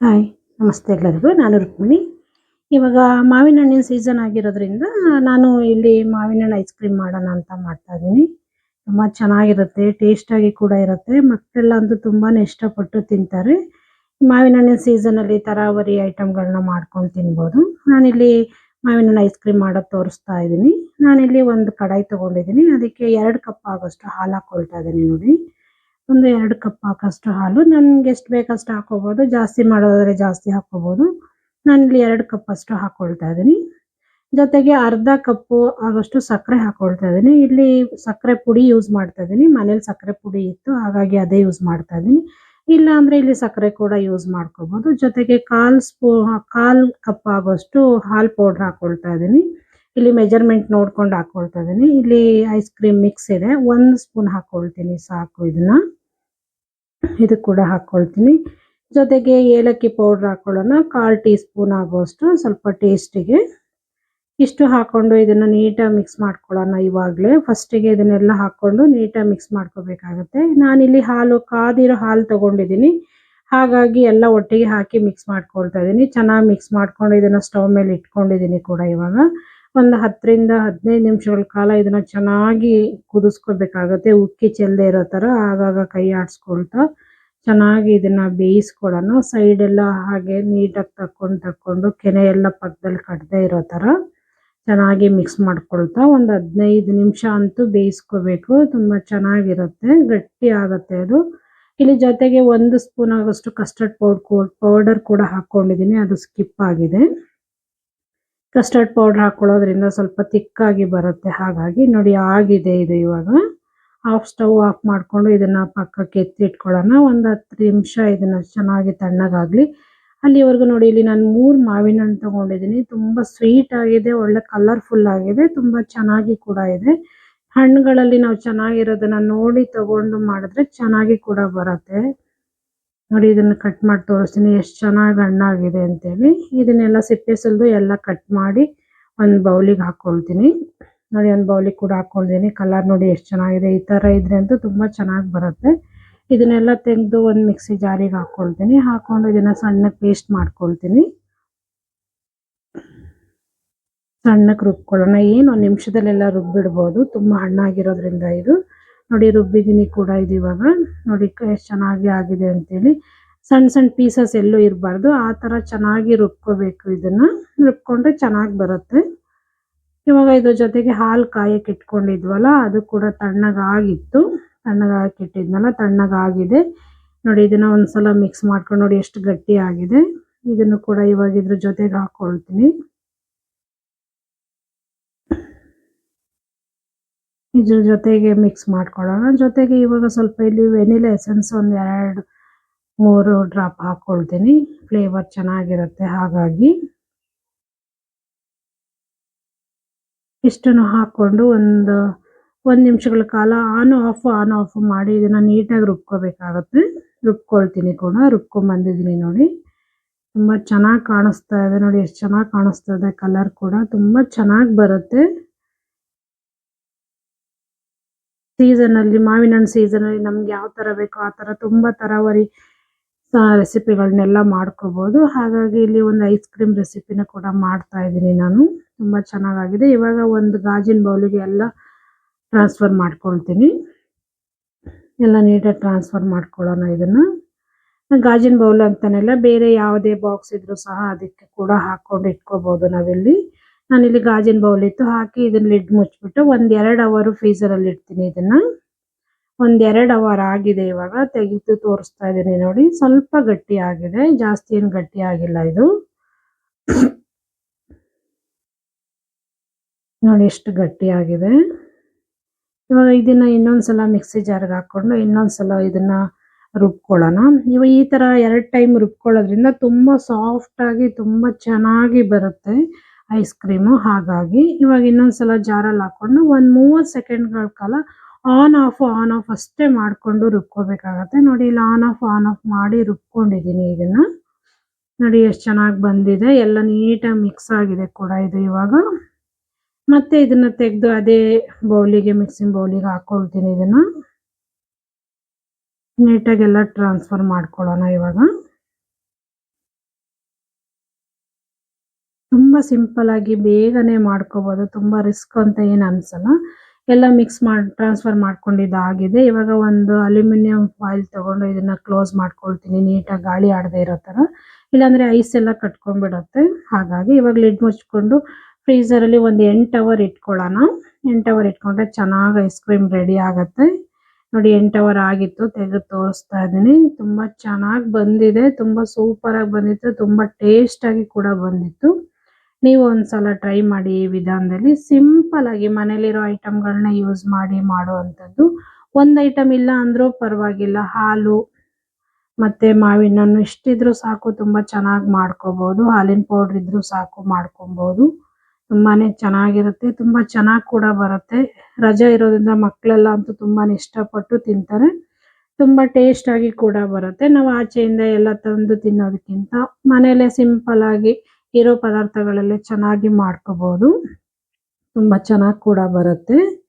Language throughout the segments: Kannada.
ಹಾಯ್, ನಮಸ್ತೆ ಎಲ್ಲರಿಗೂ. ನಾನು ರುಕ್ಮಿಣಿ. ಇವಾಗ ಮಾವಿನ ಹಣ್ಣಿನ ಸೀಸನ್ ಆಗಿರೋದ್ರಿಂದ ನಾನು ಇಲ್ಲಿ ಮಾವಿನ ಹಣ್ಣು ಐಸ್ ಕ್ರೀಮ್ ಮಾಡೋಣ ಅಂತ ಮಾಡ್ತಾ ಇದ್ದೀನಿ. ತುಂಬ ಚೆನ್ನಾಗಿರುತ್ತೆ ಟೇಸ್ಟಾಗಿ ಕೂಡ ಇರುತ್ತೆ. ಮಕ್ಕಳೆಲ್ಲ ಅಂತೂ ತುಂಬಾ ಇಷ್ಟಪಟ್ಟು ತಿಂತಾರೆ. ಮಾವಿನ ಹಣ್ಣಿನ ಸೀಸನಲ್ಲಿ ತರಾವರಿ ಐಟಮ್ಗಳನ್ನ ಮಾಡ್ಕೊಂಡು ತಿನ್ಬೋದು. ನಾನಿಲ್ಲಿ ಮಾವಿನ ಹಣ್ಣು ಐಸ್ ಕ್ರೀಮ್ ಮಾಡೋದು ತೋರಿಸ್ತಾ ಇದ್ದೀನಿ. ನಾನಿಲ್ಲಿ ಒಂದು ಕಡಾಯಿ ತೊಗೊಂಡಿದ್ದೀನಿ. ಅದಕ್ಕೆ ಎರಡು ಕಪ್ ಆಗೋಷ್ಟು ಹಾಲು ಹಾಕ್ಕೊಳ್ತಾ ಇದ್ದೀನಿ ನೋಡಿ. ಒಂದು ಎರಡು ಕಪ್ ಹಾಕೋಷ್ಟು ಹಾಲು. ನನ್ಗೆ ಎಷ್ಟು ಬೇಕಷ್ಟು ಹಾಕೋಬಹುದು ಜಾಸ್ತಿ ಮಾಡೋದಾದ್ರೆ ಜಾಸ್ತಿ ಹಾಕೋಬಹುದು ನಾನಿಲ್ಲಿ ಎರಡು ಕಪ್ ಅಷ್ಟು ಹಾಕೊಳ್ತಾ ಇದ್ದೀನಿ. ಜೊತೆಗೆ ಅರ್ಧ ಕಪ್ಪು ಆಗೋಷ್ಟು ಸಕ್ಕರೆ ಹಾಕೊಳ್ತಾ ಇದ್ದೀನಿ. ಇಲ್ಲಿ ಸಕ್ಕರೆ ಪುಡಿ ಯೂಸ್ ಮಾಡ್ತಾ ಇದ್ದೀನಿ. ಮನೇಲಿ ಸಕ್ಕರೆ ಪುಡಿ ಇತ್ತು, ಹಾಗಾಗಿ ಅದೇ ಯೂಸ್ ಮಾಡ್ತಾ ಇದ್ದೀನಿ. ಇಲ್ಲ ಅಂದ್ರೆ ಇಲ್ಲಿ ಸಕ್ಕರೆ ಕೂಡ ಯೂಸ್ ಮಾಡ್ಕೋಬಹುದು ಜೊತೆಗೆ ಕಾಲ್ ಸ್ಪೂ ಕಾಲ್ ಕಪ್ ಆಗೋಷ್ಟು ಹಾಲ್ ಪೌಡರ್ ಹಾಕೊಳ್ತಾ ಇದ್ದೀನಿ. ಇಲ್ಲಿ ಮೆಜರ್ಮೆಂಟ್ ನೋಡ್ಕೊಂಡು ಹಾಕೊಳ್ತಾ ಇದ್ದೀನಿ ಇಲ್ಲಿ ಐಸ್ ಕ್ರೀಮ್ ಮಿಕ್ಸ್ ಇದೆ. ಒಂದು ಸ್ಪೂನ್ ಹಾಕೊಳ್ತೀನಿ ಸಾಕು ಇದನ್ನ. ಇದು ಕೂಡ ಹಾಕೊಳ್ತೀನಿ. ಜೊತೆಗೆ ಏಲಕ್ಕಿ ಪೌಡರ್ ಹಾಕೊಳ್ಳೋಣ. ಕಾಲ್ ಟೀ ಸ್ಪೂನ್ ಆಗುವಷ್ಟು ಸ್ವಲ್ಪ ಟೇಸ್ಟಿಗೆ ಇಷ್ಟು ಹಾಕೊಂಡು ಇದನ್ನ ನೀಟಾಗಿ ಮಿಕ್ಸ್ ಮಾಡ್ಕೊಳ್ಳೋಣ ಇವಾಗಲೇ. ಫಸ್ಟಿಗೆ ಇದನ್ನೆಲ್ಲ ಹಾಕೊಂಡು ನೀಟಾಗಿ ಮಿಕ್ಸ್ ಮಾಡ್ಕೋಬೇಕಾಗತ್ತೆ. ನಾನಿಲ್ಲಿ ಹಾಲು, ಕಾದಿರೋ ಹಾಲು ತೊಗೊಂಡಿದ್ದೀನಿ. ಹಾಗಾಗಿ ಎಲ್ಲ ಒಟ್ಟಿಗೆ ಹಾಕಿ ಮಿಕ್ಸ್ ಮಾಡ್ಕೊಳ್ತಾ ಇದ್ದೀನಿ ಚೆನ್ನಾಗಿ ಮಿಕ್ಸ್ ಮಾಡ್ಕೊಂಡು ಇದನ್ನ ಸ್ಟವ್ ಮೇಲೆ ಇಟ್ಕೊಂಡಿದ್ದೀನಿ ಕೂಡ ಇವಾಗ. ಒಂದು ಹತ್ತರಿಂದ ಹದಿನೈದು ನಿಮಿಷಗಳ ಕಾಲ ಇದನ್ನ ಚೆನ್ನಾಗಿ ಕುದಿಸ್ಕೊಬೇಕಾಗುತ್ತೆ ಉಕ್ಕಿ ಚೆಲ್ಲದೆ ಇರೋ ತರ ಆಗಾಗ ಕೈ ಆಡಿಸ್ಕೊಳ್ತಾ ಚೆನ್ನಾಗಿ ಇದನ್ನ ಬೇಯಿಸ್ಕೊಳ್ಳೋಣ ಸೈಡ್ ಎಲ್ಲ ಹಾಗೆ ನೀಟಾಗಿ ತಕ್ಕೊಂಡು ತಕ್ಕೊಂಡು ಕೆನೆ ಎಲ್ಲ ಪಕ್ಕದಲ್ಲಿ ಕಟ್ಟದೆ ಇರೋ ತರ ಚೆನ್ನಾಗಿ ಮಿಕ್ಸ್ ಮಾಡ್ಕೊಳ್ತಾ ಒಂದು ಹದಿನೈದು ನಿಮಿಷ ಅಂತೂ ಬೇಯಿಸ್ಕೋಬೇಕು. ತುಂಬ ಚೆನ್ನಾಗಿರುತ್ತೆ. ಗಟ್ಟಿ ಆಗುತ್ತೆ ಅದು. ಇಲ್ಲಿ ಜೊತೆಗೆ ಒಂದು ಸ್ಪೂನ್ ಆಗೋಷ್ಟು ಕಸ್ಟರ್ಡ್ ಪೌಡ್ ಪೌಡರ್ ಕೂಡ ಹಾಕೊಂಡಿದ್ದೀನಿ ಅದು ಸ್ಕಿಪ್ ಆಗಿದೆ. ಕಸ್ಟರ್ಡ್ ಪೌಡರ್ ಹಾಕೊಳ್ಳೋದ್ರಿಂದ ಸ್ವಲ್ಪ ತಿಕ್ಕಾಗಿ ಬರುತ್ತೆ. ಹಾಗಾಗಿ ನೋಡಿ ಆಗಿದೆ ಇದು ಇವಾಗ. ಆಫ್ ಸ್ಟವ್ ಆಫ್ ಮಾಡಿಕೊಂಡು ಇದನ್ನ ಪಕ್ಕಕ್ಕೆ ಎತ್ತಿಟ್ಕೊಳ್ಳೋಣ. ಒಂದು ಹತ್ತು ನಿಮಿಷ ಇದನ್ನ ಚೆನ್ನಾಗಿ ತಣ್ಣಗಾಗ್ಲಿ. ಅಲ್ಲಿವರೆಗೂ ನೋಡಿ ಇಲ್ಲಿ ನಾನು ಮೂರು ಮಾವಿನ ಹಣ್ಣು ತಗೊಂಡಿದ್ದೀನಿ. ತುಂಬ ಸ್ವೀಟ್ ಆಗಿದೆ, ಒಳ್ಳೆ ಕಲರ್ಫುಲ್ ಆಗಿದೆ, ತುಂಬ ಚೆನ್ನಾಗಿ ಕೂಡ ಇದೆ. ಹಣ್ಣುಗಳಲ್ಲಿ ನಾವು ಚೆನ್ನಾಗಿರೋದನ್ನ ನೋಡಿ ತಗೊಂಡು ಮಾಡಿದ್ರೆ ಚೆನ್ನಾಗಿ ಕೂಡ ಬರುತ್ತೆ. ನೋಡಿ, ಇದನ್ನ ಕಟ್ ಮಾಡಿ ತೋರಿಸ್ತೀನಿ. ಎಷ್ಟು ಚೆನ್ನಾಗಿ ಹಣ್ಣಾಗಿದೆ ಅಂತೇಳಿ. ಇದನ್ನೆಲ್ಲ ಸಿಪ್ಪೆ ಸುಲಿದು ಎಲ್ಲ ಕಟ್ ಮಾಡಿ ಒಂದು ಬೌಲಿಗೆ ಹಾಕೊಳ್ತೀನಿ. ನೋಡಿ, ಒಂದು ಬೌಲಿಗೆ ಕೂಡ ಹಾಕೊಳ್ತೀನಿ. ಕಲರ್ ನೋಡಿ ಎಷ್ಟು ಚೆನ್ನಾಗಿದೆ. ಈ ಥರ ಇದ್ರೆ ಅಂತೂ ತುಂಬ ಚೆನ್ನಾಗಿ ಬರುತ್ತೆ. ಇದನ್ನೆಲ್ಲ ತೆಗೆದು ಒಂದು ಮಿಕ್ಸಿ ಜಾರಿಗೆ ಹಾಕ್ಕೊಳ್ತೀನಿ ಹಾಕೊಂಡು ಇದನ್ನ ಸಣ್ಣ ಪೇಸ್ಟ್ ಮಾಡ್ಕೊಳ್ತೀನಿ. ಸಣ್ಣಕ್ಕೆ ರುಬ್ಕೊಳ್ಳೋಣ. ಏನು ಒಂದು ನಿಮಿಷದಲ್ಲೆಲ್ಲ ರುಬ್ಬಿಡ್ಬೋದು. ತುಂಬ ಹಣ್ಣಾಗಿರೋದ್ರಿಂದ ಇದು. ನೋಡಿ ರುಬ್ಬಿದೀನಿ ಕೂಡ ಇದು ಇವಾಗ. ನೋಡಿ ಎಷ್ಟು ಚೆನ್ನಾಗಿ ಆಗಿದೆ ಅಂತೇಳಿ. ಸಣ್ಣ ಸಣ್ಣ ಪೀಸಸ್ ಎಲ್ಲೂ ಇರಬಾರ್ದು. ಆ ಥರ ಚೆನ್ನಾಗಿ ರುಬ್ಕೋಬೇಕು ಇದನ್ನ. ರುಬ್ಕೊಂಡ್ರೆ ಚೆನ್ನಾಗಿ ಬರುತ್ತೆ. ಇವಾಗ ಇದ್ರ ಜೊತೆಗೆ ಹಾಲು ಕಾಯಕ್ಕೆ ಇಟ್ಕೊಂಡಿದ್ವಲ್ಲ, ಅದು ಕೂಡ ತಣ್ಣಗಾಗಿತ್ತು. ತಣ್ಣಗಾಕಿ ಇಟ್ಟಿದ್ನಲ್ಲ, ತಣ್ಣಗಾಗಿದೆ. ನೋಡಿ ಇದನ್ನ ಒಂದ್ಸಲ ಮಿಕ್ಸ್ ಮಾಡ್ಕೊಂಡು ನೋಡಿ ಎಷ್ಟು ಗಟ್ಟಿ ಆಗಿದೆ ಇದನ್ನು ಕೂಡ ಇವಾಗ ಇದ್ರ ಜೊತೆಗೆ ಹಾಕೊಳ್ತೀನಿ. ಇದ್ರ ಜೊತೆಗೆ ಮಿಕ್ಸ್ ಮಾಡ್ಕೊಳ್ಳೋಣ. ಜೊತೆಗೆ ಇವಾಗ ಸ್ವಲ್ಪ ಇಲ್ಲಿ ವೆನಿಲಾ ಎಸೆನ್ಸ್ ಒಂದು ಎರಡು ಮೂರು ಡ್ರಾಪ್ ಹಾಕೊಳ್ತೀನಿ. ಫ್ಲೇವರ್ ಚೆನ್ನಾಗಿರುತ್ತೆ, ಹಾಗಾಗಿ. ಇಷ್ಟನ್ನು ಹಾಕೊಂಡು ಒಂದು ಒಂದು ನಿಮಿಷಗಳ ಕಾಲ ಆನ್ ಆಫ್ ಆನ್ ಆಫ್ ಮಾಡಿ ಇದನ್ನ ನೀಟಾಗಿ ರುಬ್ಕೋಬೇಕಾಗತ್ತೆ. ರುಬ್ಕೊಳ್ತೀನಿ ಕೂಡ ರುಬ್ಕೊಂಡ್ ಬಂದಿದ್ದೀನಿ ನೋಡಿ. ತುಂಬ ಚೆನ್ನಾಗಿ ಕಾಣಿಸ್ತಾ ಇದೆ ನೋಡಿ, ಎಷ್ಟು ಚೆನ್ನಾಗಿ ಕಾಣಿಸ್ತಾ ಇದೆ ಕಲರ್ ಕೂಡ ತುಂಬ ಚೆನ್ನಾಗಿ ಬರುತ್ತೆ. ಸೀಸನ್ ಅಲ್ಲಿ ಮಾವಿನ ಹಣ್ಣು ಸೀಸನ್ ಅಲ್ಲಿ ನಮ್ಗೆ ಯಾವ ತರ ಬೇಕೋ ಆ ತರ ತುಂಬಾ ತರಾವರಿ ರೆಸಿಪಿಗಳನ್ನೆಲ್ಲ ಮಾಡ್ಕೋಬಹುದು ಹಾಗಾಗಿ ಇಲ್ಲಿ ಒಂದು ಐಸ್ ಕ್ರೀಮ್ ರೆಸಿಪಿನ ಕೂಡ ಮಾಡ್ತಾ ಇದ್ದೀನಿ ನಾನು. ತುಂಬಾ ಚೆನ್ನಾಗಾಗಿದೆ. ಇವಾಗ ಒಂದು ಗಾಜಿನ ಬೌಲಿಗೆ ಎಲ್ಲ ಟ್ರಾನ್ಸ್ಫರ್ ಮಾಡ್ಕೊಳ್ತೀನಿ. ಎಲ್ಲ ನೀಟಾಗಿ ಟ್ರಾನ್ಸ್ಫರ್ ಮಾಡ್ಕೊಳ್ಳೋಣ ಇದನ್ನ. ಗಾಜಿನ ಬೌಲ್ ಅಂತಾನೆಲ್ಲ ಬೇರೆ ಯಾವುದೇ ಬಾಕ್ಸ್ ಇದ್ರೂ ಸಹ ಅದಕ್ಕೆ ಕೂಡ ಹಾಕೊಂಡು ಇಟ್ಕೋಬಹುದು ನಾವಿಲ್ಲಿ. ನಾನಿಲ್ಲಿ ಗಾಜಿನ ಬೌಲ್ ಇತ್ತು ಹಾಕಿ ಇದನ್ನ ಲಿಡ್ ಮುಚ್ಚಿಬಿಟ್ಟು ಒಂದ್ ಎರಡು ಅವರ್ ಫ್ರೀಜರ್ ಅಲ್ಲಿ ಇಡ್ತೀನಿ ಇದನ್ನ. ಒಂದ್ ಎರಡು ಅವರ್ ಆಗಿದೆ ಇವಾಗ, ತೆಗೆದು ತೋರಿಸ್ತಾ ಇದ್ದೀನಿ ನೋಡಿ. ಸ್ವಲ್ಪ ಗಟ್ಟಿ ಆಗಿದೆ, ಜಾಸ್ತಿ ಏನು ಗಟ್ಟಿ ಆಗಿಲ್ಲ ಇದು. ನೋಡಿ ಎಷ್ಟು ಗಟ್ಟಿ ಆಗಿದೆ. ಇವಾಗ ಇದನ್ನ ಇನ್ನೊಂದ್ಸಲ ಮಿಕ್ಸಿ ಜಾರ್ಗೆ ಹಾಕೊಂಡು ಇನ್ನೊಂದ್ಸಲ ಇದನ್ನ ರುಬ್ಕೊಳ್ಳೋಣ. ಇವಾಗ ಈ ತರ ಎರಡ್ ಟೈಮ್ ರುಬ್ಕೊಳ್ಳೋದ್ರಿಂದ ತುಂಬಾ ಸಾಫ್ಟ್ ಆಗಿ ತುಂಬಾ ಚೆನ್ನಾಗಿ ಬರುತ್ತೆ. Ice cream. ಹಾಗಾಗಿ ಇವಾಗ ಇನ್ನೊಂದ್ಸಲ ಜಾರಲ್ಲಿ ಹಾಕೊಂಡು ಒಂದು ಮೂವತ್ತು ಸೆಕೆಂಡ್ಗಳ ಕಾಲ ಆನ್, ಆಫ್ ಆನ್, ಆಫ್ ಅಷ್ಟೇ ಮಾಡಿಕೊಂಡು ರುಬ್ಕೋಬೇಕಾಗತ್ತೆ. ನೋಡಿ, ಇಲ್ಲಿ ಆನ್, ಆಫ್ ಆನ್, ಆಫ್ ಮಾಡಿ ರುಬ್ಕೊಂಡಿದ್ದೀನಿ ಇದನ್ನ. ನೋಡಿ, ಎಷ್ಟು ಚೆನ್ನಾಗಿ ಬಂದಿದೆ. ಎಲ್ಲ ನೀಟಾಗಿ ಮಿಕ್ಸ್ ಆಗಿದೆ ಕೂಡ ಇದು ಇವಾಗ. ಮತ್ತೆ ಇದನ್ನ ತೆಗೆದು ಅದೇ ಬೌಲಿಗೆ, ಮಿಕ್ಸಿಂಗ್ ಬೌಲಿಗೆ ಹಾಕ್ಕೊಳ್ತೀನಿ ಇದನ್ನ. ನೀಟಾಗೆಲ್ಲ ಟ್ರಾನ್ಸ್ಫರ್ ಮಾಡ್ಕೊಳ್ಳೋಣ ಇವಾಗ. ತುಂಬ ಸಿಂಪಲ್ ಆಗಿ ಬೇಗನೆ ಮಾಡ್ಕೋಬೋದು. ತುಂಬ ರಿಸ್ಕ್ ಅಂತ ಏನು ಅನ್ಸಲ್ಲ. ಎಲ್ಲ ಮಿಕ್ಸ್ ಮಾಡಿ ಟ್ರಾನ್ಸ್ಫರ್ ಮಾಡ್ಕೊಂಡಿದ್ದಾಗಿದೆ ಇವಾಗ ಒಂದು ಅಲ್ಯೂಮಿನಿಯಂ ಫಾಯಿಲ್ ತಗೊಂಡು ಇದನ್ನ ಕ್ಲೋಸ್ ಮಾಡ್ಕೊಳ್ತೀನಿ. ನೀಟಾಗಿ ಗಾಳಿ ಆಡದೆ ಇರೋ ತರ ಇಲ್ಲಾಂದ್ರೆ ಐಸ್ ಎಲ್ಲ ಕಟ್ಕೊಂಡ್ಬಿಡತ್ತೆ. ಹಾಗಾಗಿ ಇವಾಗ ಲಿಡ್ ಮುಚ್ಕೊಂಡು ಫ್ರೀಸರ್ ಅಲ್ಲಿ ಒಂದು ಎಂಟು ಅವರ್ ಇಟ್ಕೊಳ್ಳೋಣ. ಎಂಟು ಅವರ್ ಇಟ್ಕೊಂಡ್ರೆ ಚೆನ್ನಾಗಿ ಐಸ್ ಕ್ರೀಮ್ ರೆಡಿ ಆಗುತ್ತೆ. ನೋಡಿ ಎಂಟು ಅವರ್ ಆಗಿತ್ತು, ತೆಗೆದು ತೋರಿಸ್ತಾ ಇದ್ದೀನಿ. ತುಂಬಾ ಚೆನ್ನಾಗಿ ಬಂದಿದೆ. ತುಂಬಾ ಸೂಪರ್ ಆಗಿ ಬಂದಿತ್ತು. ತುಂಬಾ ಟೇಸ್ಟ್ ಆಗಿ ಕೂಡ ಬಂದಿತ್ತು. ನೀವು ಒಂದ್ಸಲ ಟ್ರೈ ಮಾಡಿ ಈ ವಿಧಾನದಲ್ಲಿ ಸಿಂಪಲ್ ಆಗಿ ಮನೇಲಿರೋ ಐಟಮ್ಗಳನ್ನ ಯೂಸ್ ಮಾಡಿ ಮಾಡುವಂಥದ್ದು. ಒಂದು ಐಟಮ್ ಇಲ್ಲ ಅಂದರೂ ಪರವಾಗಿಲ್ಲ, ಹಾಲು ಮತ್ತೆ ಮಾವಿನ ಹಣ್ಣು ಇಷ್ಟಿದ್ರು ಸಾಕು, ತುಂಬಾ ಚೆನ್ನಾಗಿ ಮಾಡ್ಕೋಬೋದು. ಹಾಲಿನ ಪೌಡರ್ ಇದ್ರು ಸಾಕು ಮಾಡ್ಕೊಬಹುದು ತುಂಬಾನೇ ಚೆನ್ನಾಗಿರುತ್ತೆ, ತುಂಬಾ ಚೆನ್ನಾಗಿ ಕೂಡ ಬರುತ್ತೆ. ರಜಾ ಇರೋದ್ರಿಂದ ಮಕ್ಕಳೆಲ್ಲ ಅಂತೂ ತುಂಬಾ ಇಷ್ಟಪಟ್ಟು ತಿಂತಾರೆ. ತುಂಬಾ ಟೇಸ್ಟಾಗಿ ಕೂಡ ಬರುತ್ತೆ. ನಾವು ಆಚೆಯಿಂದ ಎಲ್ಲ ತಂದು ತಿನ್ನೋದಕ್ಕಿಂತ ಮನೇಲೆ ಸಿಂಪಲ್ ಆಗಿ ಇರೋ ಪದಾರ್ಥಗಳಲ್ಲೇ ಚೆನ್ನಾಗಿ ಮಾಡ್ಕೋಬಹುದು ತುಂಬಾ ಚೆನ್ನಾಗಿ ಕೂಡ ಬರುತ್ತೆ.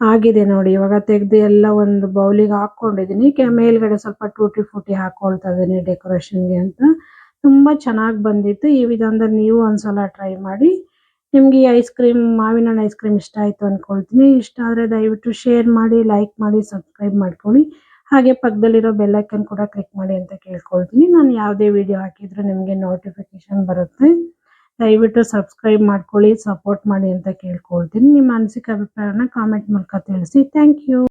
ಆಗಿದೆ ನೋಡಿ, ಇವಾಗ ತೆಗೆದು ಎಲ್ಲ ಒಂದು ಬೌಲಿಗೆ ಹಾಕೊಂಡಿದೀನಿ ಕೆ- ಮೇಲ್ಗಡೆ ಸ್ವಲ್ಪ ಟೂಟಿ ಫೂಟಿ ಹಾಕೊಳ್ತಾ ಇದೀನಿ ಡೆಕೋರೇಷನ್ಗೆ ಅಂತ. ತುಂಬಾ ಚೆನ್ನಾಗಿ ಬಂದಿತ್ತು. ಈ ವಿಧಾನದಲ್ಲಿ ನೀವು ಒಂದ್ಸಲ ಟ್ರೈ ಮಾಡಿ. ನಿಮ್ಗೆ ಈ ಐಸ್ ಕ್ರೀಮ್ ಮಾವಿನ ಹಣ್ಣು ಐಸ್ ಕ್ರೀಮ್ ಇಷ್ಟ ಆಯ್ತು ಅನ್ಕೊಳ್ತೀನಿ. ಇಷ್ಟ ಆದ್ರೆ ದಯವಿಟ್ಟು ಶೇರ್ ಮಾಡಿ ಲೈಕ್ ಮಾಡಿ ಸಬ್ಸ್ಕ್ರೈಬ್ ಮಾಡ್ಕೊಳ್ಳಿ. ಹಾಗೆ ಪಕ್ಕದಲ್ಲಿರೋ ಬೆಲ್ ಐಕಾನ್ ಕೂಡ ಕ್ಲಿಕ್ ಮಾಡಿ ಅಂತ ಕೇಳ್ಕೊಳ್ತೀನಿ. ನಾನು ಯಾವುದೇ ವಿಡಿಯೋ ಹಾಕಿದ್ರು ನಿಮಗೆ ನೋಟಿಫಿಕೇಶನ್ ಬರುತ್ತೆ. ದಯವಿಟ್ಟು ಸಬ್ಸ್ಕ್ರೈಬ್ ಮಾಡ್ಕೊಳ್ಳಿ ಸಪೋರ್ಟ್ ಮಾಡಿ ಅಂತ ಕೇಳ್ಕೊಳ್ತೀನಿ. ನಿಮ್ಮ ಅನಿಸಿಕೆ ಅಭಿಪ್ರಾಯನ ಕಾಮೆಂಟ್ ಮೂಲಕ ತಿಳಿಸಿ. Thank you